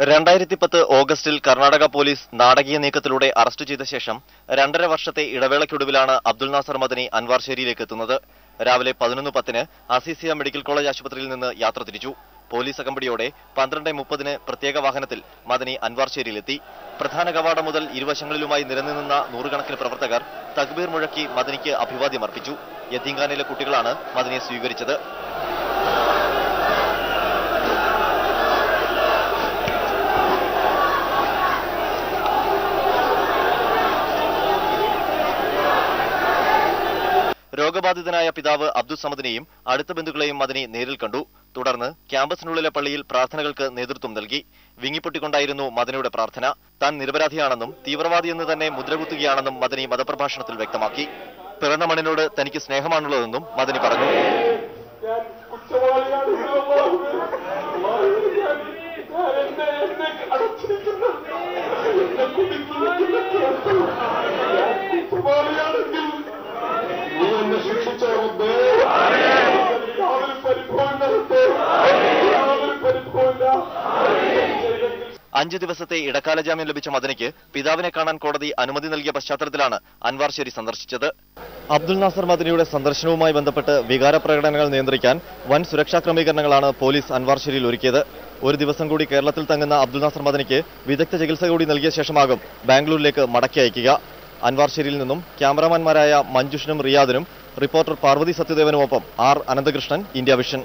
രണ്ടായിരത്തി പത്ത് ഓഗസ്റ്റിൽ കർണാടക പോലീസ് നാടകീയ നീക്കത്തിലൂടെ അറസ്റ്റ് ചെയ്ത ശേഷം രണ്ടര വർഷത്തെ ഇടവേളയ്ക്കൊടുവിലാണ് അബ്ദുൽ നാസർ മദനി അൻവാർശേരിയിലേക്ക് എത്തുന്നത്. രാവിലെ പതിനൊന്ന് പത്തിന് അസീസിയ മെഡിക്കൽ കോളേജ് ആശുപത്രിയിൽ നിന്ന് യാത്ര തിരിച്ചു. പോലീസ് അകമ്പടിയോടെ പന്ത്രണ്ട് മുപ്പതിന് പ്രത്യേക വാഹനത്തിൽ മദനി അൻവാർശേരിയിലെത്തി പ്രധാന കവാടം മുതൽ ഇരുവശങ്ങളിലുമായി നിരന്നുനിന്ന നൂറുകണക്കിന് പ്രവർത്തകർ തക്ബീർ മുഴക്കി മദനിക്ക് അഭിവാദ്യം അർപ്പിച്ചു. യത്തീംഖാനയിലെ കുട്ടികളാണ് മദനിയെ സ്വീകരിച്ചത്. രോഗബാധിതനായ പിതാവ് അബ്ദുസമദിനെയും അടുത്ത ബന്ധുക്കളെയും മദനി നേരിൽ കണ്ടു. തുടർന്ന് ക്യാമ്പസിനുള്ളിലെ പള്ളിയിൽ പ്രാർത്ഥനകൾക്ക് നേതൃത്വം നൽകി. വിങ്ങിപ്പൊട്ടിക്കൊണ്ടായിരുന്നു മദനിയുടെ പ്രാർത്ഥന. താൻ നിരപരാധിയാണെന്നും തീവ്രവാദിയെന്ന് തന്നെ മുദ്രകുത്തുകയാണെന്നും മദനി മതപ്രഭാഷണത്തിൽ വ്യക്തമാക്കി. പിറന്ന മണ്ണിനോട് തനിക്ക് സ്നേഹമാണുള്ളതെന്നും മദനി പറഞ്ഞു. അഞ്ചു ദിവസത്തെ ഇടക്കാല ജാമ്യം ലഭിച്ച മദനിക്ക് പിതാവിനെ കാണാൻ കോടതി അനുമതി നൽകിയ പശ്ചാത്തലത്തിലാണ് അൻവാർശേരി സന്ദർശിച്ചത്. അബ്ദുൽ നാസർ മദനിയുടെ സന്ദർശനവുമായി ബന്ധപ്പെട്ട് വികാര പ്രകടനങ്ങൾ നിയന്ത്രിക്കാൻ വൻ സുരക്ഷാ ക്രമീകരണങ്ങളാണ് പോലീസ് അൻവാർശേരിയിൽ ഒരുക്കിയത്. ഒരു ദിവസം കൂടി കേരളത്തിൽ തങ്ങുന്ന അബ്ദുൽ നാസർ മദനിക്ക് വിദഗ്ധ ചികിത്സ കൂടി നൽകിയ ശേഷമാകും ബാംഗ്ലൂരിലേക്ക് മടക്കി അയക്കുക. അൻവാർശേരിയിൽ നിന്നും ക്യാമറാമാൻമാരായ മഞ്ജുഷിനും റിയാദിനും റിപ്പോർട്ടർ പാർവതി സത്യദേവനുമൊപ്പം ആർ അനന്തകൃഷ്ണൻ ഇന്ത്യ വിഷൻ.